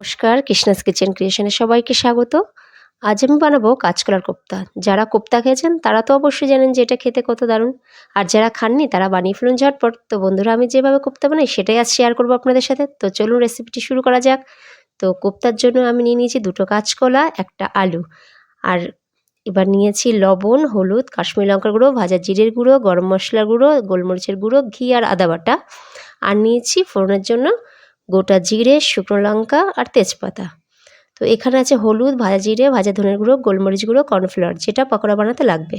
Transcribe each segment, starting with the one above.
নমস্কার, কৃষ্ণাস কিচেন ক্রিয়েশনে সবাইকে স্বাগত। আজ আমি বানাবো কাঁচকলার কোপ্তা। যারা কোপ্তা খেয়েছেন, তারা তো অবশ্যই জানেন যে এটা খেতে কত দারুণ। আর যারা খাননি, তারা বানিয়ে ফেলুন ঝটপট। তো বন্ধুরা, আমি যেভাবে কোপ্তা বানাই, সেটাই আজ শেয়ার করব আপনাদের সাথে। তো চলুন রেসিপিটি শুরু করা যাক। তো কোপ্তার জন্য আমি নিয়ে নিয়েছি দুটো কাঁচকলা, একটা আলু। আর এবার নিয়েছি লবণ, হলুদ, কাশ্মীর লঙ্কার গুঁড়ো, ভাজা জিরের গুঁড়ো, গরম মশলার গুঁড়ো, গোলমরিচের গুঁড়ো, ঘি আর আদা বাটা। আর নিয়েছি ফোড়নের জন্য গোটা জিরে, শুকনো লঙ্কা আর তেজপাতা। তো এখানে আছে হলুদ, ভাজা জিরে, ভাজা ধনের গুঁড়ো, গোলমরিচ গুঁড়ো, কর্নফ্লাওয়ার, যেটা পকোড়া বানাতে লাগবে।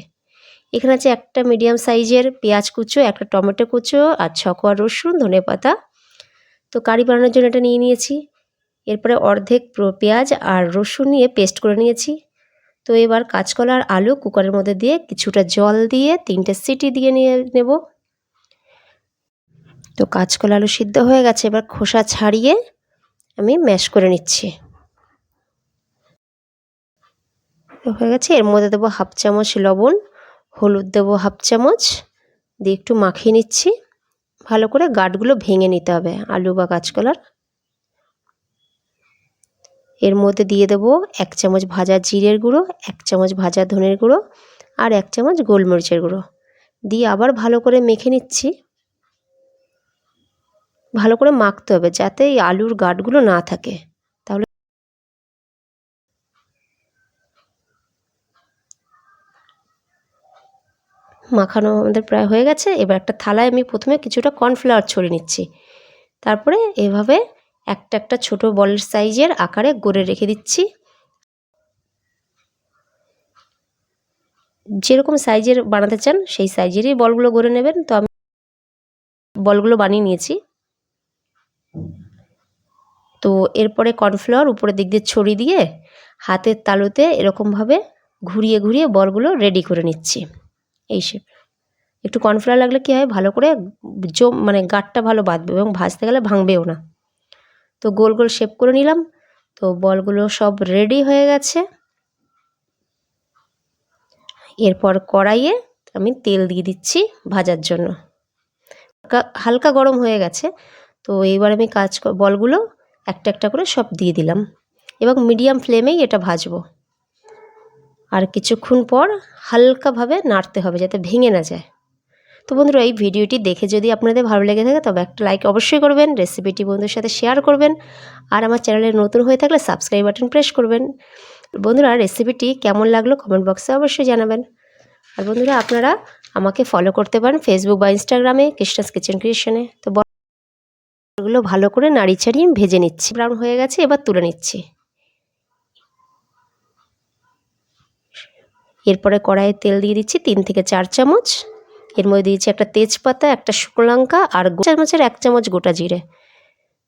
এখানে আছে একটা মিডিয়াম সাইজের পেঁয়াজ কুচো, একটা টমেটো কুচো আর ছকোয়া রসুন, ধনে পাতা। তো কারি বানানোর জন্য এটা নিয়ে নিয়েছি। এরপরে অর্ধেক পেঁয়াজ আর রসুন নিয়ে পেস্ট করে নিয়েছি। তো এবার কাঁচকলা আর আলু কুকারের মধ্যে দিয়ে কিছুটা জল দিয়ে তিনটে সিটি দিয়ে নিয়ে নেব। তো কাঁচকলা আলু সিদ্ধ হয়ে গেছে, এবার খোসা ছাড়িয়ে আমি ম্যাশ করে নিচ্ছি। হয়ে গেছে, এর মধ্যে দেবো হাফ চামচ লবণ, হলুদ দেবো হাফ চামচ, দিয়ে একটু মাখিয়ে নিচ্ছি। ভালো করে গাঠগুলো ভেঙে নিতে হবে, আলু বা কাঁচকলার। এর মধ্যে দিয়ে দেবো এক চামচ ভাজা জিরের গুঁড়ো, এক চামচ ভাজা ধনের গুঁড়ো, আর এক চামচ গোলমরিচের গুঁড়ো। দিয়ে আবার ভালো করে মেখে নিচ্ছি। ভালো করে মাখতে হবে যাতে এই আলুর গাঁটগুলো না থাকে। তাহলে মাখানো আমাদের প্রায় হয়ে গেছে। এবার একটা থালায় আমি প্রথমে কিছুটা কর্নফ্লাওয়ার ছড়িয়ে নিচ্ছি। তারপরে এভাবে একটা একটা ছোট বলের সাইজের আকারে গড়ে রেখে দিচ্ছি। যেরকম সাইজের বানাতে চান সেই সাইজেরই বলগুলো গড়ে নেবেন। তো আমি বলগুলো বানিয়ে নিয়েছি। তো এরপরে কর্নফ্লাওয়ার উপরের দিক দিয়ে ছড়িয়ে দিয়ে হাতের তালুতে এরকমভাবে ঘুরিয়ে ঘুরিয়ে বলগুলো রেডি করে নিচ্ছি। এই শেপ একটু কর্নফ্লাওয়ার লাগলে কী হয়? ভালো করে জম মানে গাঠটা ভালো বাঁধবে এবং ভাজতে গেলে ভাঙবেও না। তো গোল গোল শেপ করে নিলাম। তো বলগুলো সব রেডি হয়ে গেছে। এরপর কড়াইয়ে আমি তেল দিয়ে দিচ্ছি ভাজার জন্য। হালকা গরম হয়ে গেছে। তো এইবার আমি কাজ বলগুলো একটা একটা করে সব দিয়ে দিলাম। এবং মিডিয়াম ফ্লেমেই এটা ভাজবো। আর কিছুক্ষণ পর হালকাভাবে নাড়তে হবে যাতে ভেঙে না যায়। তো বন্ধুরা, এই ভিডিওটি দেখে যদি আপনাদের ভালো লেগে থাকে, তবে একটা লাইক অবশ্যই করবেন রেসিপিটি বন্ধুদের সাথে শেয়ার করবেন, আর আমার চ্যানেলে নতুন হয়ে থাকলে সাবস্ক্রাইব বাটন প্রেস করবেন। বন্ধুরা রেসিপিটি কেমন লাগল কমেন্ট বক্সে অবশ্যই জানাবেন। আর বন্ধুরা, আপনারা আমাকে ফলো করতে পারেন ফেসবুক বা ইনস্টাগ্রামে কৃষ্ণাস কিচেন ক্রিয়েশনে তো এগুলো ভালো করে নাড়ি ছাড়িয়ে ভেজে নিচ্ছি। ব্রাউন হয়ে গেছে, এবার তুলে নিচ্ছি। এরপরে কড়াইয়ে তেল দিয়ে দিচ্ছি তিন থেকে চার চামচ। এর মধ্যে দিয়েছি একটা তেজপাতা, একটা শুকনো লঙ্কা আর চামচের এক চামচ গোটা জিরে।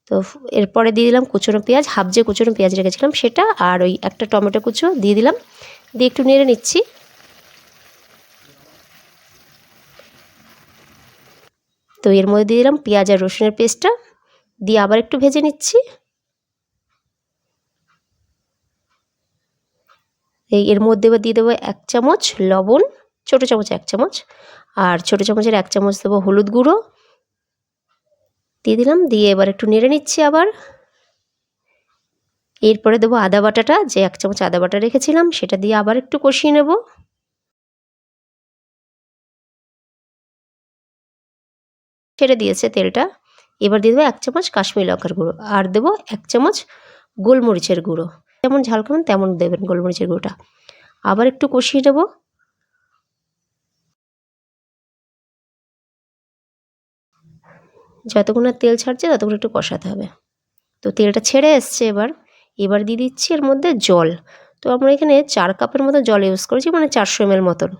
তো এরপরে দিয়ে দিলাম কুচনো পেঁয়াজ, হাফ যে কুচনো পেঁয়াজ রেখেছিলাম সেটা আর ওই একটা টমেটো কুচো দিয়ে দিলাম। দিয়ে একটু নেড়ে নিচ্ছি। তো এর মধ্যে দিয়ে দিলাম পেঁয়াজ আর রসুনের পেস্টটা। দিয়ে আবার একটু ভেজে নিচ্ছি। এই এর মধ্যে এবার দিয়ে দেবো এক চামচ লবণ, ছোটো চামচ এক চামচ, আর ছোটো চামচের এক চামচ দেবো হলুদ গুঁড়ো। দিয়ে দিলাম, দিয়ে এবার একটু নেড়ে নিচ্ছি আবার। এরপরে দেবো আদা বাটাটা, যে এক চামচ আদা বাটা রেখেছিলাম, সেটা দিয়ে আবার একটু কষিয়ে নেব। ছেড়ে দিয়েছে তেলটা। এবার দিয়ে দেবো এক চামচ কাশ্মীর লঙ্কার গুঁড়ো আর দেবো এক চামচ গোলমরিচের গুঁড়ো। যেমন ঝাল খাবেন, তেমন দেবেন গোলমরিচের গুঁড়োটা। আবার একটু কষিয়ে নেব। যতক্ষণ না তেল ছাড়ছে, ততক্ষণ একটু কষাতে হবে। তো তেলটা ছেড়ে এসছে এবার। এবার দিয়ে দিচ্ছি এর মধ্যে জল। তো আমরা এখানে চার কাপের মতো জল ইউজ করেছি মানে চারশো এমএল মতন।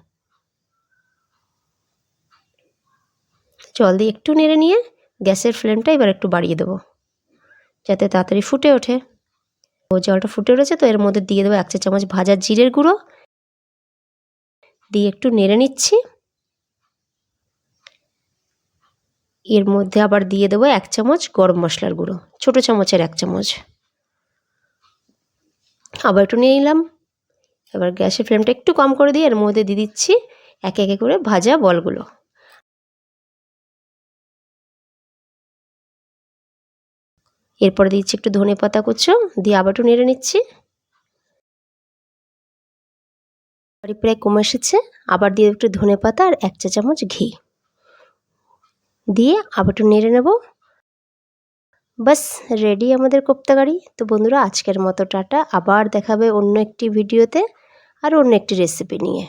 জল দিয়ে একটু নেড়ে নিয়ে গ্যাসের ফ্লেমটা এবার একটু বাড়িয়ে দেবো, যাতে তাড়াতাড়ি ফুটে ওঠে। ও জলটা ফুটে উঠেছে তো এর মধ্যে দিয়ে দেবো এক চা চামচ ভাজা জিরের গুঁড়ো। দিয়ে একটু নেড়ে নিচ্ছি। এর মধ্যে আবার দিয়ে দেবো এক চামচ গরম মশলার গুঁড়ো, ছোটো চামচের এক চামচ। আবার একটু নিয়ে নিলাম। এবার গ্যাসের ফ্লেমটা একটু কম করে দিয়ে এর মধ্যে দিয়ে দিচ্ছি একে একে করে ভাজা বলগুলো। এরপরে দিচ্ছি একটু ধনে পাতা কুচো, দিয়ে আবার একটু নেড়ে নিচ্ছি। প্রায় কমে এসেছে, আবার দিয়ে একটু ধনে পাতা আর এক চা চামচ ঘি। দিয়ে আবার একটু নেড়ে নেব। বাস রেডি আমাদের কোপ্তাকারি তো বন্ধুরা, আজকের মতো টাটা। আবার দেখাবে অন্য একটি ভিডিওতে আর অন্য একটি রেসিপি নিয়ে।